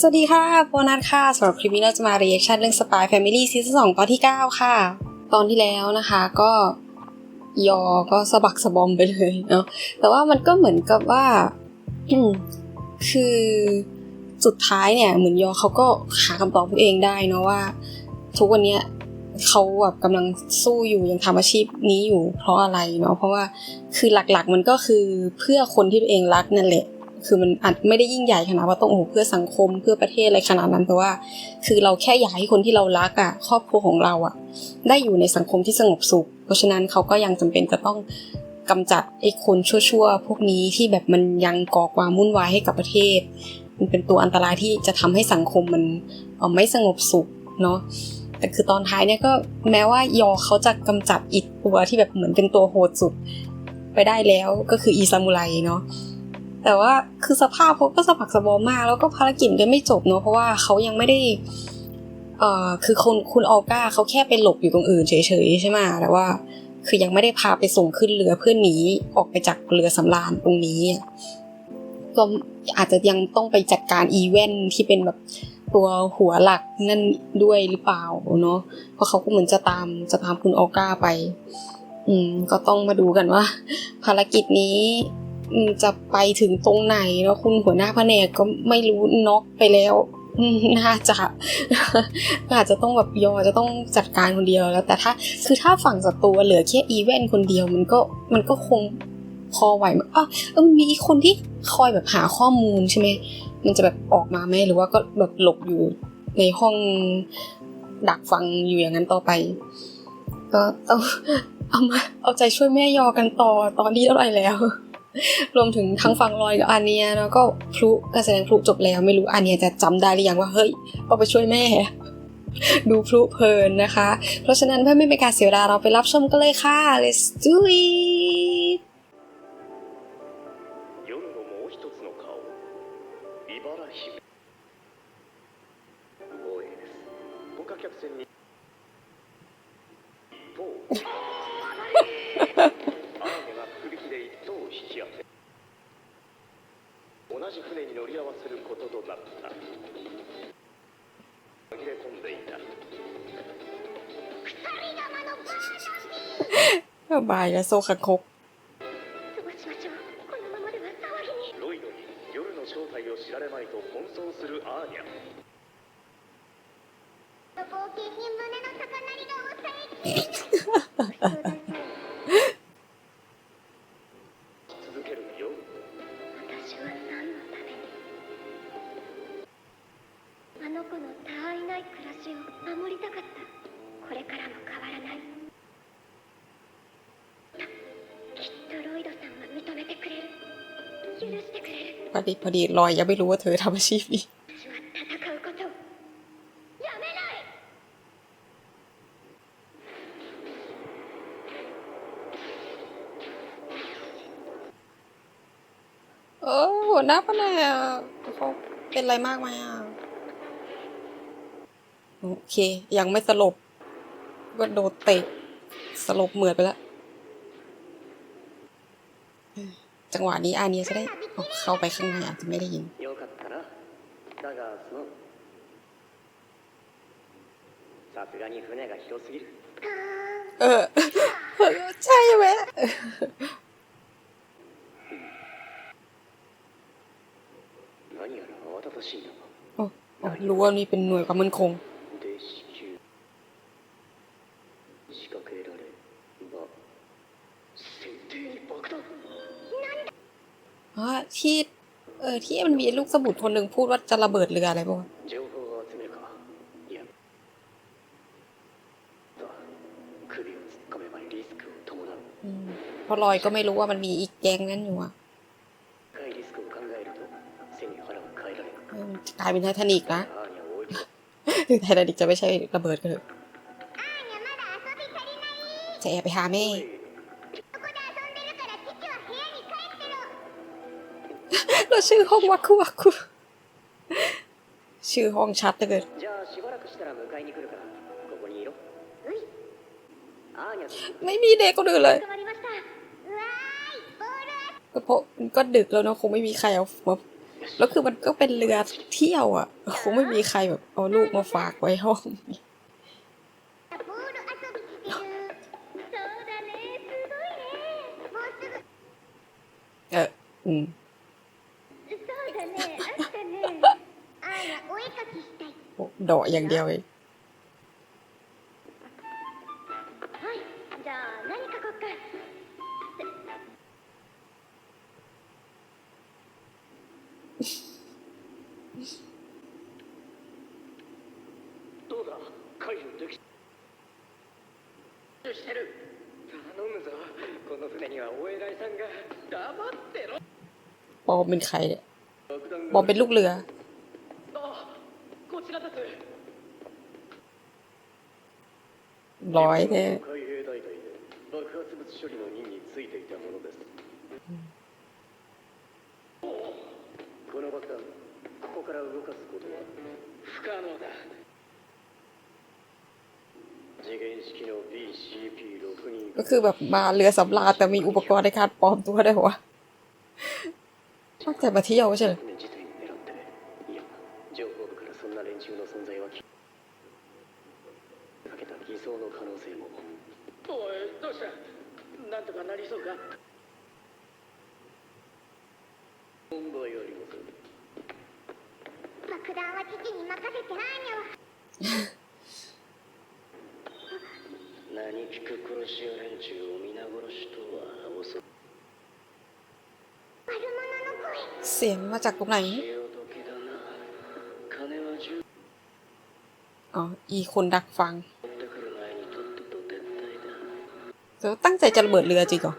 สวัสดีค่ะโบนัสค่ะสำหรับคลิปนี้เราจะมา reaction เรื่อง Spy Family ซีซั่นสองตอนที่ 9 ค่ะ ตอนที่แล้วนะคะก็ยอก็สะบักสะบอมไปเลยเนาะแต่ว่ามันก็เหมือนกับว่า คือสุดท้ายเนี่ย เหมือนยอเขาก็หาคำตอบตัวเองได้เนาะว่า ทุกวันเนี้ยเขาแบบกำลังสู้อยู่ยังทำอาชีพนี้อยู่เพราะอะไรเนาะเพราะว่าคือหลักๆมันก็คือเพื่อคนที่ตัวเองรักนั่นแหละ คือมันอาจไม่ได้ยิ่งใหญ่ขนาดว่าต้องโอ้โหเพื่อสังคมเพื่อประเทศอะไรขนาดนั้นแต่ว่า คือเราแค่อยากให้คนที่เรารักอะครอบครัวของเราอะ ได้อยู่ในสังคมที่สงบสุข เพราะฉะนั้นเขาก็ยังจำเป็นจะต้องกำจัดไอ้คนชั่วๆ พวกนี้ที่แบบมันยังก่อความวุ่นวายให้กับประเทศ มันเป็นตัวอันตรายที่จะทำให้สังคมมันออไม่สงบสุขเนาะแต่คือตอนท้ายเนี่ยก็แม้ว่ายอเขาจะกำจัดอีกตัวที่แบบเหมือนเป็นตัวโหดสุด ไปได้แล้วก็คืออีซามูไรเนาะ แต่ว่าคือสภาพเขาก็สะบักสะบอมมาก แล้วก็ภารกิจก็ไม่จบเนอะเพราะว่าเขายังไม่ได้เอ่อคือคุณคุณออก้าเขาแค่ไปหลบอยู่ตรงอื่นเฉยๆใช่ไหมแต่ว่า คือยังไม่ได้พาไปส่งขึ้นเรือเพื่อหนีออกไปจากเรือสำราญตรงนี้ก็อาจจะยังต้องไปจัดการอีเวนท์ที่เป็นแบบตัวหัวหลักนั่นด้วยหรือเปล่าเนาะเพราะเขาก็เหมือนจะตามจะตามคุณออก้าไป อืม ก็ต้องมาดูกันว่า ภารกิจนี้ จะไปถึงตรงไหนแล้วคุณหัวหน้าแผนกก็ไม่รู้น็อกไปแล้วน่าจะอาจจะต้องแบบยอจะต้องจัดการคนเดียวแล้ว แต่ถ้าคือถ้าฝั่งศัตรูเหลือแค่อีเวนคนเดียวมันก็มันก็คงพอไหวมั้ยอะเออมันมีคนที่คอยแบบหาข้อมูลใช่ไหมมันจะแบบออกมาไหมหรือว่าก็แบบหลบอยู่ในห้องดักฟังอยู่อย่างนั้นต่อไป ก็ต้องเอามาเอาใจช่วยแม่ยอกันต่อตอนที่เท่าไหร่แล้ว รวมถึงทั้งฝั่งลอยกับอาเนียแล้วก็พลุการแสดงพลุจบแล้วไม่รู้อาเนียจะจำได้หรือยังว่าเฮ้ยต้องไปช่วยแม่ ดูพลุเพลินนะคะ เพราะฉะนั้นเพื่อไม่เป็นการเสียเวลาเราไปรับชมกันเลยค่ะ let's do it 夜のもう一つの顔茨姫防衛です豪華客船に い続ける夜。私は何のために。あの子の他愛ない暮らしを守りたかった ก็ดีพอดีลอยยังไม่รู้ว่าเธอทำอาชีพนี้เออหัวหน้าเป็นไนี่ะเขาเป็นอะไรมากไหมอะ โอเค ยังไม่สลบ ก็โดนเตะสลบเหมือดไปแล้ว จังหวะนี้อาเนียจะได้ เข้าไปข้างในอาจจะไม่ได้ยินเออใช่ไหมโอ้รู้ว่านี่เป็นหน่วยความมั่นคง ที่มันมีลูกสมุนคนหนึ่งพูดว่าจะระเบิดเรืออะไรบ้างเพราะลอยก็ไม่รู้ว่ามันมีอีกแก๊งนั้นอยู่อะกลายเป็นไททานิกนะไททานิกจะไม่ใช่ระเบิดก็เถอะจะแอบไปหาแม่ แล้วชื่อห้องวักวักชื่อห้องชัดเลยไม่มีเด็กคนอื่นเลยเพราะก็ดึกแล้วเนาะคงไม่มีใครเอาแบบแล้วคือมันก็เป็นเรือเที่ยวอะ คงไม่มีใครแบบเอาลูกมาฝากไว้ห้องเอออืม ดออย่างเดียวเองปอเป็นใครเนี่ยบอเป็นลูกเรือ ร้อยแท้ก็คือแบบมาเรือสำราญแต่มีอุปกรณ์ในการปลอมตัวได้วะตั้งต่มาเที่ยวใช่ไหม จากตรงไหนอ๋ออีคนดักฟังเล้ตั้งใจจะระเบิดเรือจริงเหรอ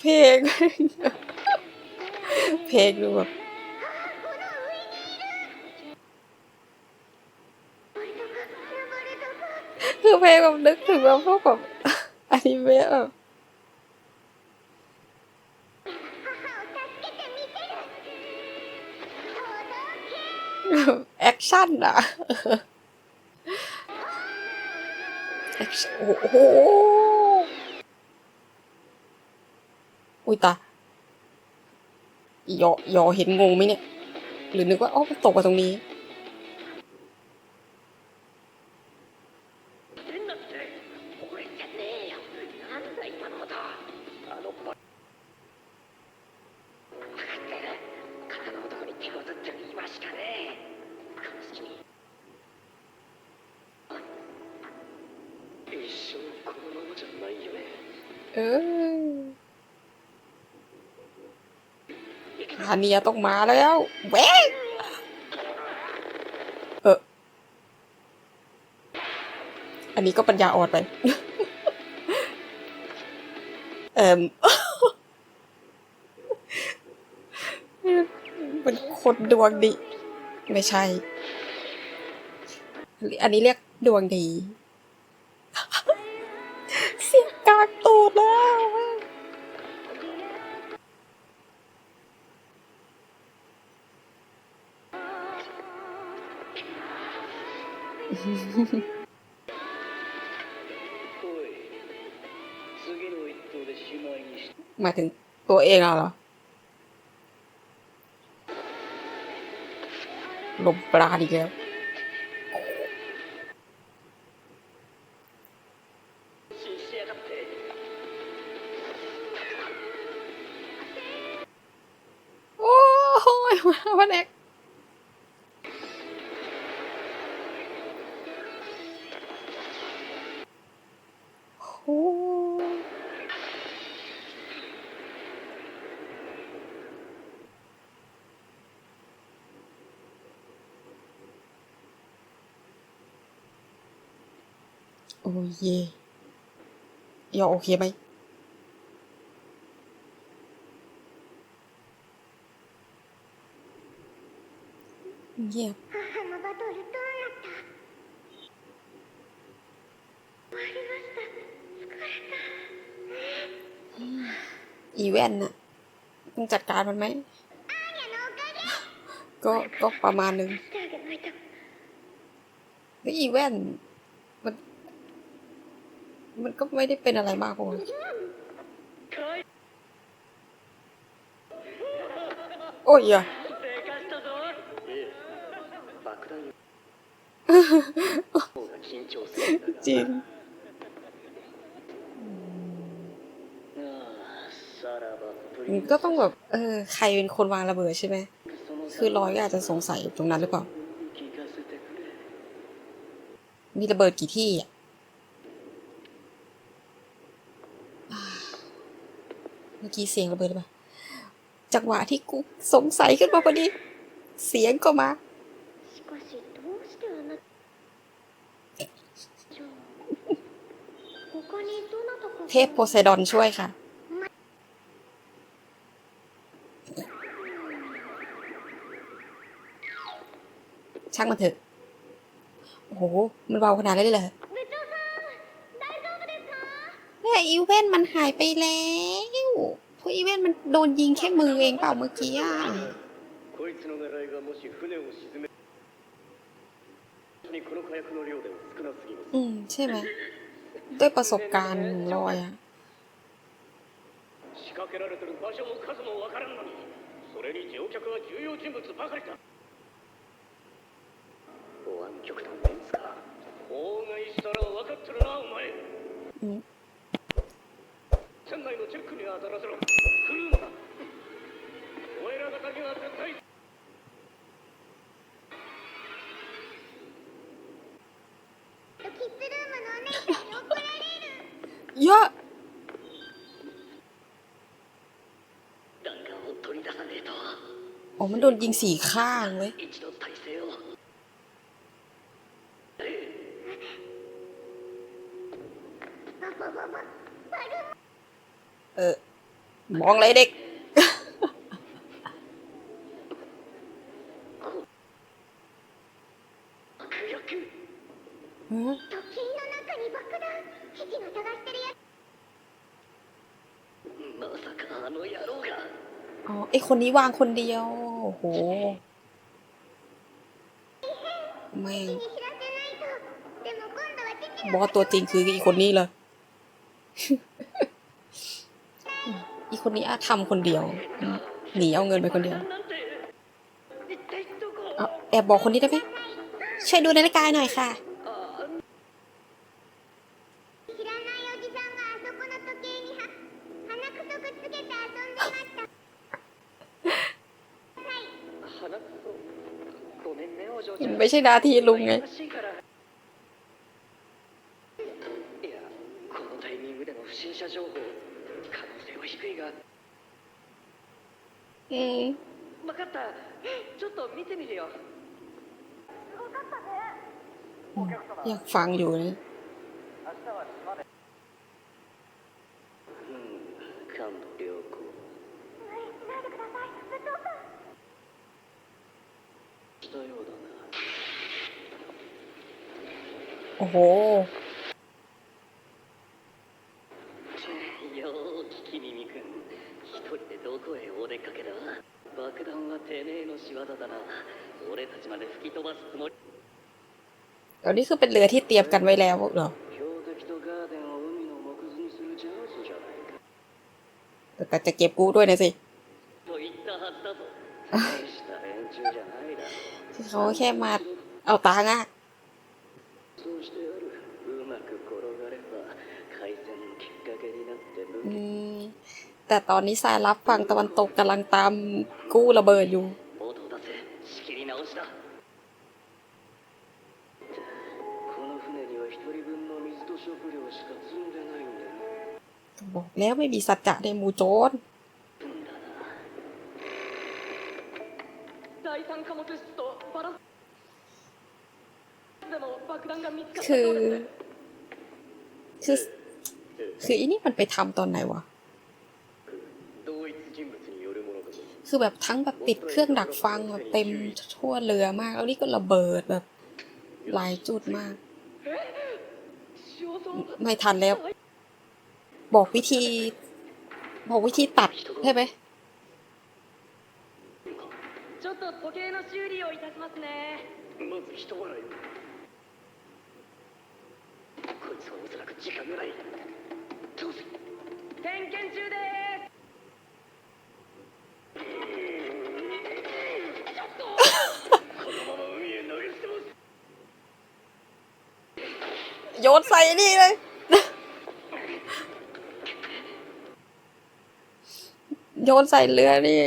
เพลง เพลงดูแบบคือเพลงแบบนึกถึงแบบพวกแบบอนิเมะแบบแอคชั่นอะแอคชั่นโอ้โห อุ้ยตายอยอเห็นงงไหมเนี่ย หรือนึกว่าอ๋อตกมาตรงนี้ เออ ฮาเนียต้องมาแล้วแวกเอออันนี้ก็ปัญญาอ่อนไป เอ่มเป็นคนดวงดี ไม่ใช่ อันนี้เรียกดวงดี หมายถึงตัวเองเหรอลมปราดอีกแล้ว โอเยยอโอเคไหมเงียบอีเวนน่ะต้องจัดการมันไหม ก็ก็ประมาณนึงแล้วอีเวน มันก็ไม่ได้เป็นอะไรมากพอโอ้ยอะจริงก็ต้องแบบ เออ ใครเป็นคนวางระเบิดใช่ไหม คือร้อยอาจจะสงสัยตรงนั้นหรือเปล่า มีระเบิดกี่ที่อะ มื่อกี้เสียงระเบิดป่ะจังหวะที่กูสงสัยขึ้นมาพอดี เสียงก็มา เทพโพไซดอนช่วยค่ะ ช่างมันเถอะ โอ้โห มันเบาขนาดนี้เลยเหรอ แต่อีเวนมันหายไปแล้วพวกอีเวนมันโดนยิงแค่มือเองเปล่าเมื่อกี้อะอืมใช่ไหมด้วยประสบการณ์ลอยอะอืม 船内のチェックに当たらせろクルーもだお前ら方には絶対キッズルームのお姉ちゃんに怒られる เยอะ 弾丸を取り出さねえと อ๋อ มันโดนยิงสี่ข้างเว้ย เออ มองอะไรเด็ก หืออ๋อไอคนนี้วางคนเดียว โอ้โห แม่งบอสตัวจริงคืออีคนนี้เลย อีคนนี้อาทำคนเดียว หนีเอาเงินไปคนเดียวแอบบอกคนนี้ได้ไหมช่วยดูนาฬิกาหน่อยค่ะ ไม่ใช่นาทีลุงไง ちょっと見てみるよ อยากฟังอยู่นะ うん感度良好無理しないでください部長さんしたようだな โอ้โห แต่นี่คือเป็นเรือที่เตรียมกันไว้แล้วเหรอแต่จะเก็บกู้ด้วยนะสิเขาแค่มาเอาตังค์อะแต่ตอนนี้สายรับฝั่งตะวันตกกำลังตามกู้ระเบิดอยู่ อกแล้วไม่มีสัจจะในหมู่โจรคือ คือ คืออีนี่มันไปทำตอนไหนวะ คือแบบทั้งแบบติดเครื่องดักฟังแบบเต็มทั่วเรือมาก แล้วนี่ก็ระเบิดแบบ หลายจุดมาก ไม่ทันแล้ว บอกวิธี บอกวิธีตัดใช่ไหม ちょっと時計の修理をいたしますねまず人払いをこいつはおそらく時間がないどうせ点検中ですこのまま海へ投げ捨てます โยนใส่นี่เลย โยนใส่เรือนี่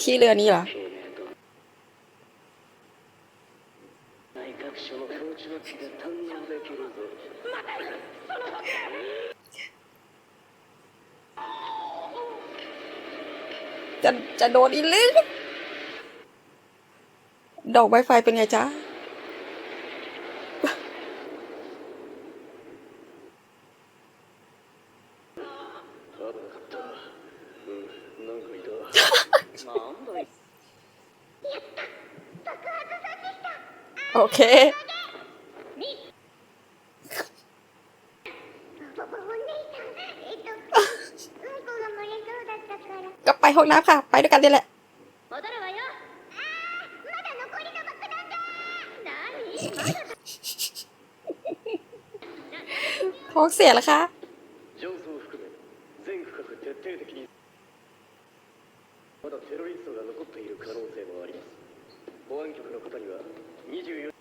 ที่เรือนี่เหรอจะจะโดนอีลึกดอกไวไฟเป็นไงจ๊ะ เค おお姉さんえっとうんこが漏れそうだったから ก็ไปห้องน้ำค่ะ ไปด้วยกันนี่แหละ 戻るわよあーまだ残りの爆弾だ何まだ ท้องเสียแล้วคะ ジョンソンを含め全区画徹底的にまだテロリストが残っている可能性もあります保安局の方には24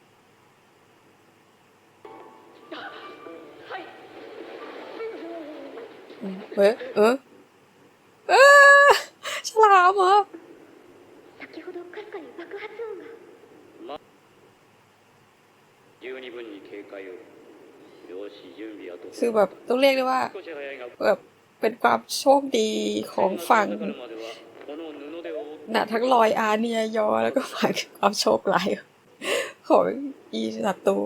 เฮ้ยเออเออฉลามเหรอคือแบบต้องเรียกได้ว่าแบบเป็นความโชคดีของฝั่งนาทั้งลอยอาเนียยอ แล้วก็ฝั่งความโชคร้ายของอีศัตรู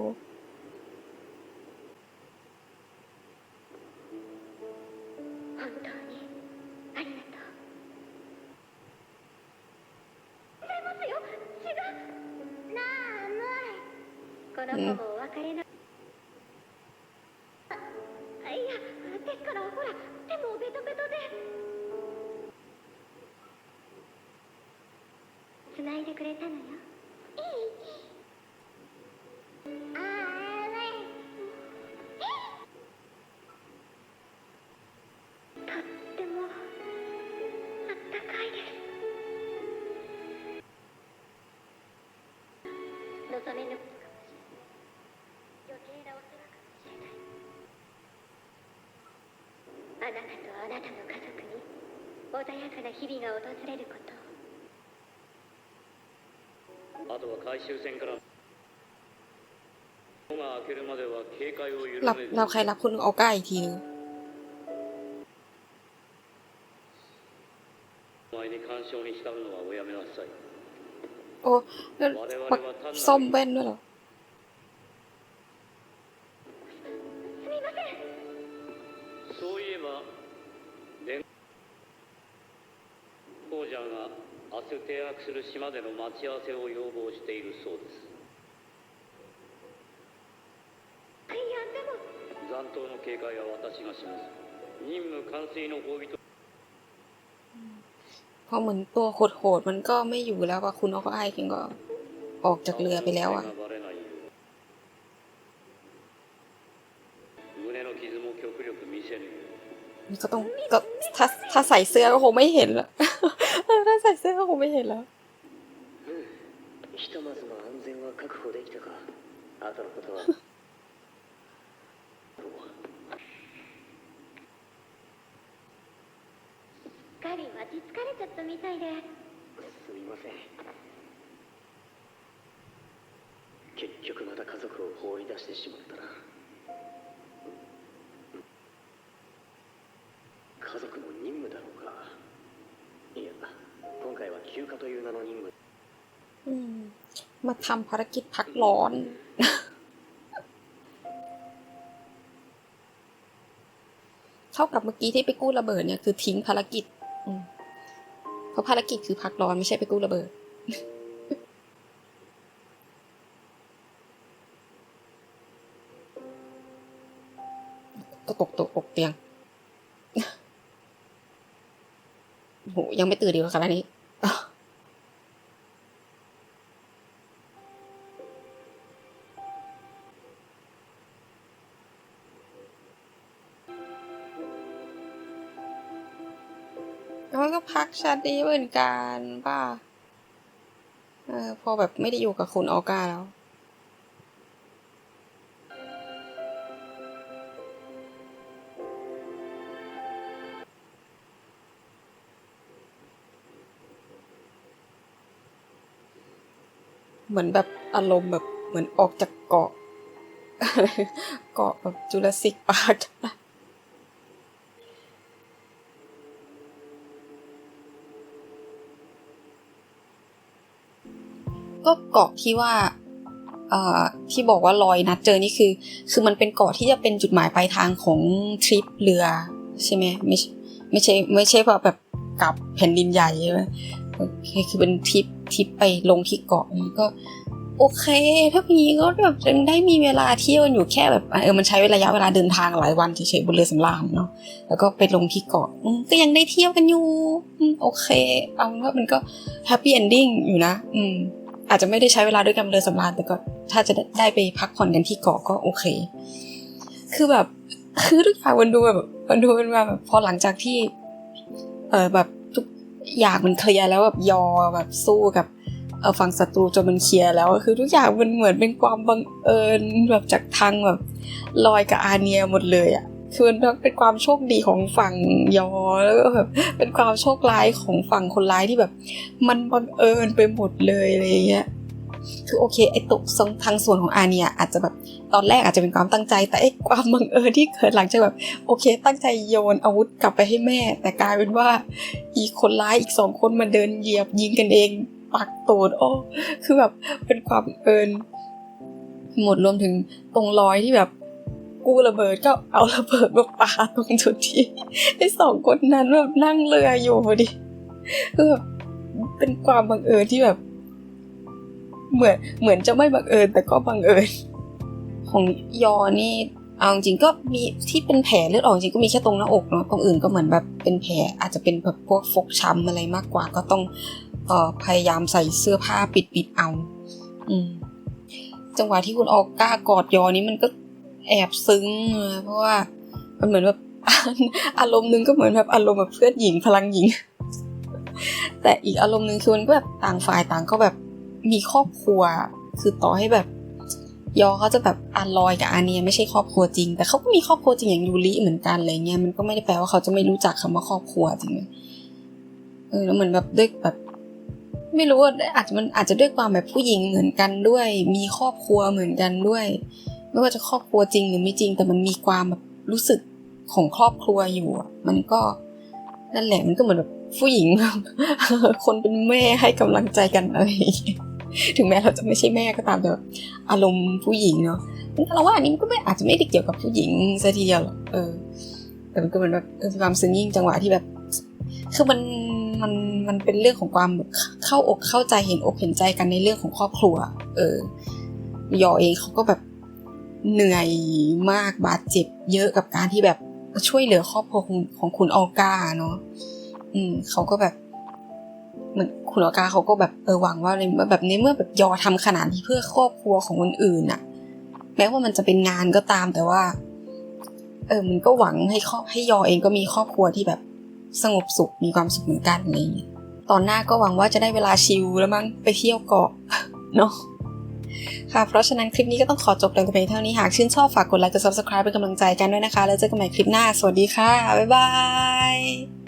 繋いでくれたのよ。とってもあったかいです。望めぬ。ことかもしれない余計なお世話かもしれないあなたとあなたの家族に穏やかな日々が訪れることをあとは回収船から夜が明けるまでは警戒を緩 รับ めず รับใครรับคุณเอาก้าอีกทีนึง お前に干渉に従うのはおやめなさい โอ้แล้วปักซ่อมแว่นด้วยเหรอ すみませんそういえば連王者が 明日停泊する島での待ち合わせを要望しているそうですいやでも残党の警戒は私がします任務完遂の褒美と เพราะเหมือนตัวโหดๆมันก็ไม่อยู่แล้วอะคุณเอาก็ไอ้เองก็ออกจากเรือไปแล้วอะ ก็ต้องก็ถ้าถ้าใส่เสื้อก็คงไม่เห็นละ เออถ้าใส่เสื้อก็คงไม่เห็นแล้ว ひとまずの安全は確保できたか後のことはすっかり待ち疲れちゃったみたいですみません結局また家族を放り出してしまったな 家族の任務だろうかいや今回は休暇という名の任務มาทำภารกิจพักร้อน เท่ากับเมื่อกี้ที่ไปกู้ระเบิดเนี่ยคือทิ้งภารกิจเพราะภารกิจคือพักร้อนไม่ใช่ไปกู้ระเบิดตกตกตกเตียง โหยังไม่ตื่นดีกว่าขนาดนี้แล้วก็พักชาติเหมือนกันป่ะ เออพอแบบไม่ได้อยู่กับคุณออก้าแล้ว เหมือนแบบอารมณ์แบบเหมือนออกจากเกาะ เกาะแบบจุลศิกปาร์คก็เกาะที่ว่าที่บอกว่าลอยนัดเจอนี่คือ คือมันเป็นเกาะที่จะเป็นจุดหมายปลายทางของทริปเรือใช่ไหมไม่ไม่ใช่ไม่ใช่ว่าแบบกลับแผ่นดินใหญ่ใช่ไหม โอเคคือเป็นทริปทริปไปลงที่เกาะนี่ก็ โอเค ถ้าพี่ก็แบบยังได้มีเวลาเที่ยวอยู่แค่แบบเออมันใช้ระยะเวลาเดินทางหลายวันเฉยๆบนเรือสำราญเนาะแล้วก็ไปลงที่เกาะก็ยังได้เที่ยวกันอยู่โอเค เอาเป็นว่ามันก็แฮปปี้เอนดิ้งอยู่นะ อืม อาจจะไม่ได้ใช้เวลาด้วยกันบนเรือสำราญแต่ก็ ถ้าจะได้ไปพักผ่อนกันที่เกาะก็โอเค คือแบบคือทุกอย่างมันดูแบบมันดูเป็นแบบพอหลังจากที่ เออแบบ อยากมันเคลียร์แล้วแบบยอแบบสู้กับเออฝั่งศัตรูจนมันเคลียร์แล้วคือทุกอย่างมันเหมือนเป็นความบังเอิญแบบจากทางแบบลอยกับอาเนียหมดเลยอะ่ะคือมันเป็นความโชคดีของฝั่งยอแล้วก็แบบเป็นความโชคร้ายของฝั่งคนร้ายที่แบบ มันบังเอิญไปหมดเลยอะไรเงี้ย คือโอเคไอ้ตกทางส่วนของอาเนียอาจจะแบบตอนแรกอาจจะเป็นความตั้งใจ แต่ไอ้ความบังเอิญที่เกิดหลังจากแบบโอเค ตั้งใจโยนอาวุธกลับไปให้แม่ แต่กลายเป็นว่า อีกคนร้ายอีกสองคนมาเดินเหยียบยิงกันเองปักโตดโอ้คือแบบเป็นความบังเอิญหมดรวมถึงตรงรอยที่แบบกู้ระเบิดก็เอาระเบิดมาปาตรงจุดที่ไอ้สองคนนั้นแบบนั่งเรืออยู่พอดีคือแบบเป็นความบังเอิญที่แบบ เหมือนเหมือนจะไม่บังเอิญแต่ก็บังเอิญของยอนี่เอาจริงก็มีที่เป็นแผลเลือดออกจริงก็มีแค่ตรงหน้าอกเนาะตรงอื่นก็เหมือนแบบเป็นแผลอาจจะเป็นแบบพวกฟกช้ำอะไรมากกว่า ก็ต้องเอ่อพยายามใส่เสื้อผ้าปิดปิดเอา อืม จังหวะที่คุณออกกล้ากอดยอนี้มันก็แอบซึ้งอะเพราะว่ามันเหมือนแบบอารมณ์หนึงก็เหมือนแบบอารมณ์แบบเพื่อนหญิงพลังหญิง แต่อีกอารมณ์หนึ่งคือมันก็แบบต่างฝ่ายต่างก็แบบ มีครอบครัว คือต่อให้แบบ ยอเขาจะแบบอาลอยกับอาเนียไม่ใช่ครอบครัวจริง แต่เขาก็มีครอบครัวจริงอย่างยูริเหมือนกันอะไรเงี้ยมันก็ไม่ได้แปลว่าเขาจะไม่รู้จักคำว่าครอบครัวจริงเออแล้วเหมือนแบบด้วยแบบ ไม่รู้ว่าอาจจะมันอาจจะด้วยความแบบผู้หญิงเหมือนกันด้วย มีครอบครัวเหมือนกันด้วย ไม่ว่าจะครอบครัวจริงหรือไม่จริง แต่มันมีความแบบรู้สึกของครอบครัวอยู่มันก็นั่นแหละมันก็เหมือนแบบผู้หญิงคนเป็นแม่ให้กำลังใจกันอะไรอย่างเงี้ย ถึงแม้เราจะไม่ใช่แม่ก็ตามแต่อารมณ์ผู้หญิงเนาะเราว่าอันนี้มันก็ไม่อาจจะไม่ได้เกี่ยวกับผู้หญิงซะทีเดียวหรอกเออ แต่มันก็เหมือนแบบความซึ้งยิ่งจังหวะที่แบบคือมันมันมันเป็นเรื่องของความเข้าอกเข้าใจเห็นอกเห็นใจกันในเรื่องของครอบครัว เออยอเองเขาก็แบบเหนื่อยมากบาดเจ็บ เยอะกับการที่แบบช่วยเหลือครอบครัวของของคุณออก้าเนาะอืมเขาก็แบบ เหมือนคุณออก้าเขาก็แบบเออหวังว่าในเมื่อแบบในเมื่อแบบยอทำขนาดนี้เพื่อครอบครัวของคนอื่นน่ะแม้ว่ามันจะเป็นงานก็ตามแต่ว่า เออมันก็หวังให้ครอบให้ยอเองก็มีครอบครัวที่แบบสงบสุขมีความสุขเหมือนกันอะไรอย่างเงี้ยตอนหน้าก็หวังว่าจะได้เวลาชิลแล้วมั้งไปเที่ยวเกาะเนาะค่ะ เพราะฉะนั้นคลิปนี้ก็ต้องขอจบลงแต่เพียงเท่านี้ หากชื่นชอบฝากกดไลค์กด subscribe เป็นกำลังใจกันด้วยนะคะ แล้วเจอกันใหม่คลิปหน้า สวัสดีค่ะ บ๊ายบาย